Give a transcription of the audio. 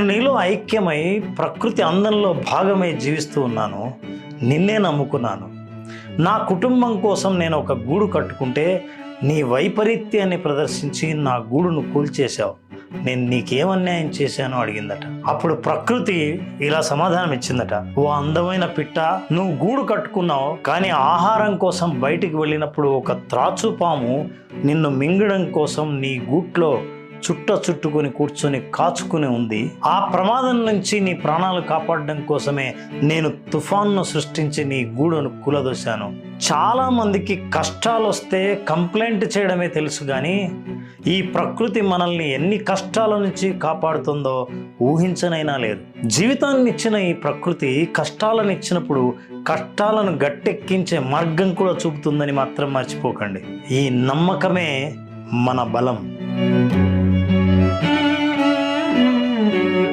నీలో ఐక్యమై ప్రకృతి అందంలో భాగమై జీవిస్తూ ఉన్నాను. నిన్నే నమ్ముకున్నాను. నా కుటుంబం కోసం నేను ఒక గూడు కట్టుకుంటే నీ వైపరీత్యాన్ని ప్రదర్శించి నా గూడును కూల్చేశావు. నేను నీకేం అన్యాయం చేశానో అడిగిందట. అప్పుడు ప్రకృతి ఇలా సమాధానం ఇచ్చిందట. ఓ అందమైన పిట్ట నువ్వు గూడు కట్టుకున్నావు కానీ ఆహారం కోసం బయటికి వెళ్ళినప్పుడు ఒక త్రాచుపాము నిన్ను మింగడం కోసం నీ గూట్లో చుట్ట చుట్టుకొని కూర్చొని కాచుకుని ఉంది. ఆ ప్రమాదం నుంచి నీ ప్రాణాలు కాపాడడం కోసమే నేను తుఫాన్ను సృష్టించి నీ గూడును కూలదోశాను. చాలా మందికి కష్టాలు వస్తే కంప్లైంట్ చేయడమే తెలుసు కానీ ఈ ప్రకృతి మనల్ని ఎన్ని కష్టాల నుంచి కాపాడుతుందో ఊహించనైనా లేదు. జీవితాన్ని ఇచ్చిన ఈ ప్రకృతి కష్టాలను ఇచ్చినప్పుడు కష్టాలను గట్టెక్కించే మార్గం కూడా చూపుతుందని మాత్రం మర్చిపోకండి. ఈ నమ్మకమే మన బలం.